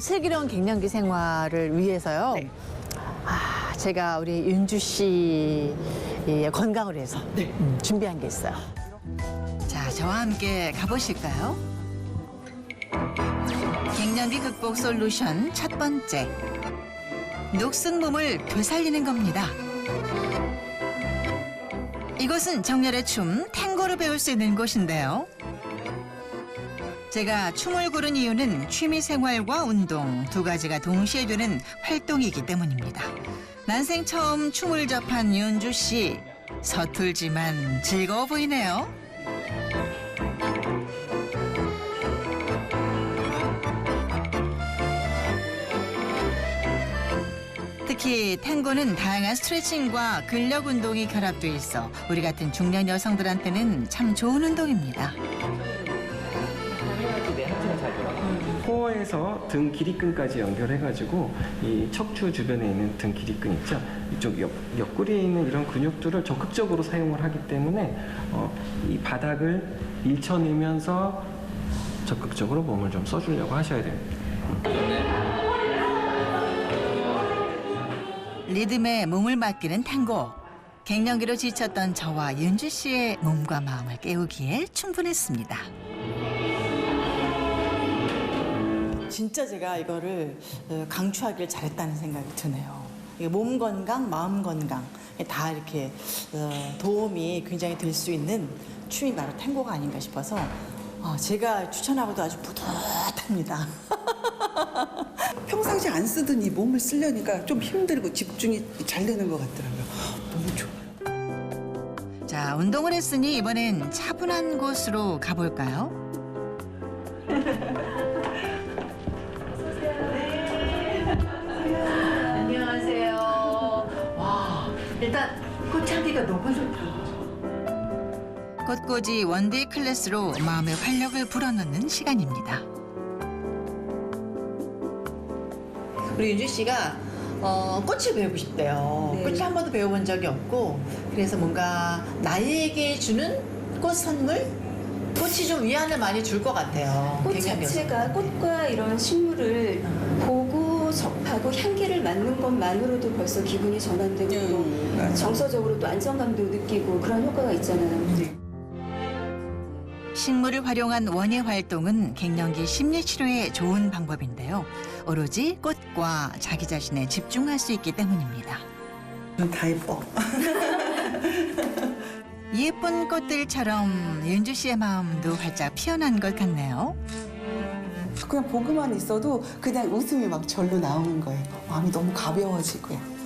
슬기로운 갱년기 생활을 위해서요. 네. 아, 제가 우리 윤주 씨의 건강을 위해서 네. 음, 준비한 게 있어요. 자, 저와 함께 가보실까요? 갱년기 극복 솔루션 첫 번째. 녹슨 몸을 되살리는 겁니다. 이곳은 정열의 춤 탱고를 배울 수 있는 곳인데요. 제가 춤을 고른 이유는 취미 생활과 운동 두 가지가 동시에 되는 활동이기 때문입니다. 난생 처음 춤을 접한 윤주 씨. 서툴지만 즐거워 보이네요. 특히 탱고는 다양한 스트레칭과 근력 운동이 결합돼 있어 우리 같은 중년 여성들한테는 참 좋은 운동입니다. 코어에서 등 길이끈까지 연결해가지고 이 척추 주변에 있는 등 길이끈 있죠. 이쪽 옆, 옆구리에 있는 이런 근육들을 적극적으로 사용을 하기 때문에 어, 이 바닥을 밀쳐내면서 적극적으로 몸을 좀 써주려고 하셔야 됩니다. 리듬에 몸을 맡기는 탱고. 갱년기로 지쳤던 저와 윤주 씨의 몸과 마음을 깨우기에 충분했습니다. 진짜 제가 이거를 어, 강추하길 잘했다는 생각이 드네요. 몸 건강, 마음 건강 다 이렇게 어, 도움이 굉장히 될 수 있는 춤이 바로 탱고가 아닌가 싶어서 어, 제가 추천하고도 아주 뿌듯합니다. 평상시 안 쓰던 이 몸을 쓰려니까 좀 힘들고 집중이 잘 되는 것 같더라고요. 너무 좋아요. 자, 운동을 했으니 이번엔 차분한 곳으로 가볼까요? 일단 꽃향기가 너무 좋다. 꽃꽂이 원데이 클래스로 마음의 활력을 불어넣는 시간입니다. 우리 윤주 씨가 어, 꽃을 배우고 싶대요. 네. 꽃을 한 번도 배워본 적이 없고 그래서 뭔가 나에게 주는 꽃 선물? 꽃이 좀 위안을 많이 줄 것 같아요. 꽃 자체가 꽃과 이런 식물을 보 고 접하고 향기를 맡는 것만으로도 벌써 기분이 전환되고 음, 또 맞아. 정서적으로 또 안정감도 느끼고 그런 효과가 있잖아요. 식물을 활용한 원예 활동은 갱년기 심리 치료에 좋은 방법인데요. 오로지 꽃과 자기 자신에 집중할 수 있기 때문입니다. 다 예뻐. 예쁜 꽃들처럼 윤주 씨의 마음도 활짝 피어난 것 같네요. 그냥 보고만 있어도 그냥 웃음이 막 절로 나오는 거예요. 마음이 너무 가벼워지고요.